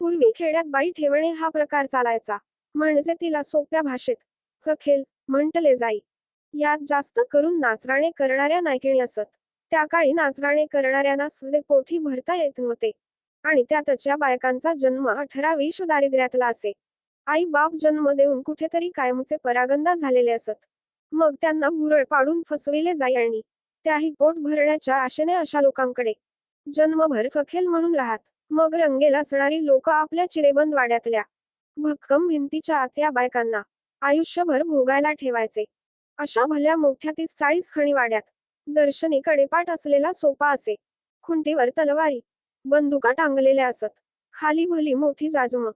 पूर्वी खेड्यात बाई ठेवणे हा प्रकार चालायचा. म्हणजे तिला सोप्या भाषेत कखेल म्हटले जाई. यात जास्त करून नाचगाणे करणाऱ्या नायकिणी असत. त्या काळी नाचगाणे करणाऱ्यांना सदे पोठी भरता येत नव्हते. आणि त्यातच्या बायकांचा जन्म अठरा वीस दारिद्र्यातला असे. आई बाप जन्म देऊन कुठेतरी कायमचे परागंदा झालेले असत. मग त्यांना भुरळ पाडून फसविले जाई आणि त्याही पोट भरण्याच्या आशेने अशा लोकांकडे. जन्मभर कखेल म्हणून राहत. मग रंगेल असणारी लोक आपल्या चिरेबंद वाड्यातल्या भक्कम भिंतीच्या आतल्या बायकांना आयुष्यभर भोगायला ठेवायचे. अशा भल्या मोठ्या तीस चाळीस खणी वाड्यात दर्शनी कडेपाट असलेला सोपा असे खुंटीवर तलवारी बंदुका टांगलेल्या असत खाली भली मोठी जाजम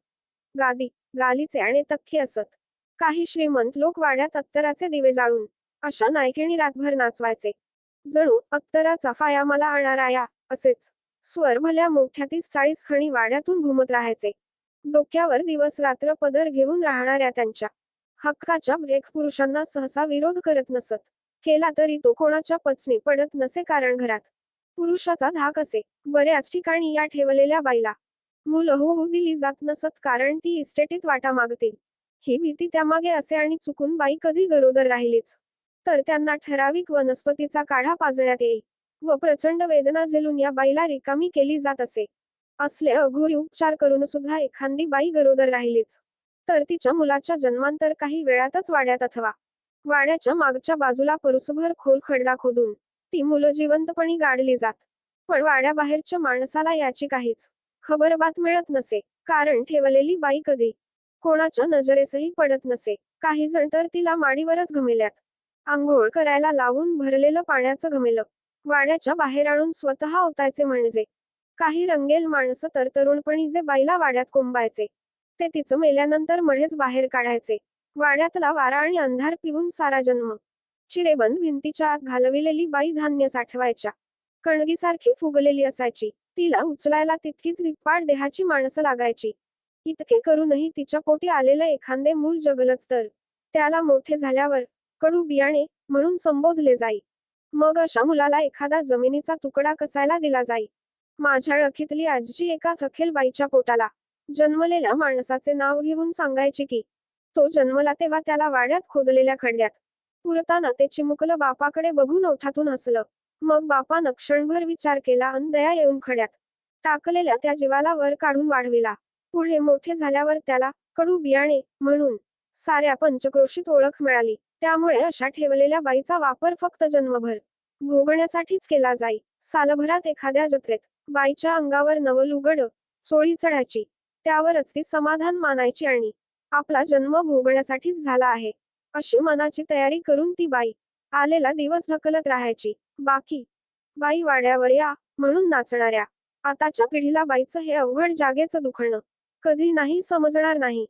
गादी गालीचे आणि तक्की असत. काही श्रीमंत लोक वाड्यात अत्तराचे दिवे जाळून अशा नायकिणी रातभर नाचवायचे. जणू अत्तराचा फाया मला आणणार या असेच स्वर भल्या मोठ्या तीस चाळीस खणी वाड्यातून घुमत राहायचे. डोक्यावर दिवस रात्र पदर घेऊन राहणाऱ्या त्यांच्या हक्काच्या ब्रेक पुरुषांना सहसा विरोध करत नसत. केला तरी तो कोणाच्या पचनी पडत नसे कारण घरात. पुरुषाचा धाक असे. बऱ्याच ठिकाणी या ठेवलेल्या बाईला मुलं होऊ दिली जात नसत कारण ती इस्टेटीत वाटा मागतील. ही भीती त्यामागे असे आणि चुकून बाई कधी गरोदर राहिलीच. तर त्यांना ठराविक वनस्पतीचा काढा पाजण्यात येईल. व प्रचंड वेदना झेलून या बाईला रिकामी केली जात असे. असले अघोरी उपचार करून सुद्धा एखादी बाई गरोदर राहिलीच. तर तिच्या मुलाच्या जन्मांतर काही वेळातच वाड्यात अथवा वाड्याच्या मागच्या बाजूला परुसभर खोल खडला खोदून ती मुलं जिवंतपणी गाडली जात. पण वाड्याबाहेरच्या माणसाला याची काहीच खबर बात मिळत नसे कारण ठेवलेली बाई कधी कोणाच्या नजरेसही पडत नसे. काही जण तर तिला माडीवरच घमेल्यात. आंघोळ करायला लावून भरलेलं पाण्याचं घमेलं. वाड्याच्या बाहेर आणून स्वतः ओतायचे म्हणजे. काही रंगेल माणसं तर तरुणपणी जे बाईला वाड्यात कोंबायचे. ते तिचं मेल्यानंतर मढेच बाहेर काढायचे. वाड्यातला वारा आणि अंधार पिऊन सारा जन्म. चिरेबंद भिंतीच्या आत घालविलेली बाई धान्य साठवायच्या. कणगीसारखी फुगलेली असायची. तिला उचलायला तितकीच धिप्पाड देहाची माणसं लागायची. इतके करूनही तिच्या पोटी आलेलं एखादे मूल जगलच तर. त्याला मोठे झाल्यावर कडू बियाणे म्हणून संबोधले जाई. मग अशा मुलाला एखादा जमिनीचा तुकडा कसायला दिला जाई? माझ्या अळखीतली आजी एका थखेल बाईच्या पोटाला जन्मलेल्या माणसाचे नाव घेऊन सांगायची की तो जन्मला तेव्हा त्याला वाड्यात खोदलेल्या खड्ड्यात पुरताना ते चिमुकलं बापाकडे बघून ओठातून हसलं. मग बापानं क्षणभर विचार केला अन दया येऊन खड्यात टाकलेल्या त्या जीवाला वर काढून वाढविला. पुढे मोठे झाल्यावर त्याला कडू बियाणे म्हणून साऱ्या पंचक्रोशीत ओळख मिळाली. त्यामुळे अशा ठेवलेल्या बाईचा वापर फक्त जन्मभर भोगण्यासाठीच केला जाई. सालभरात एखाद्या जत्रेत बाईच्या अंगावर नवलुगड चोळी चढायची. त्यावरच ती समाधान मानायची आणि आपला जन्म भोगण्यासाठीच झाला आहे. अशी मनाची तयारी करून ती बाई आलेला दिवस ढकलत राहायची. बाकी बाई वाड्यावर या म्हणून नाचणाऱ्या आताच्या पिढीला बाईचं हे अवघड जागेचं दुखणं कधी नाही समजणार नाही.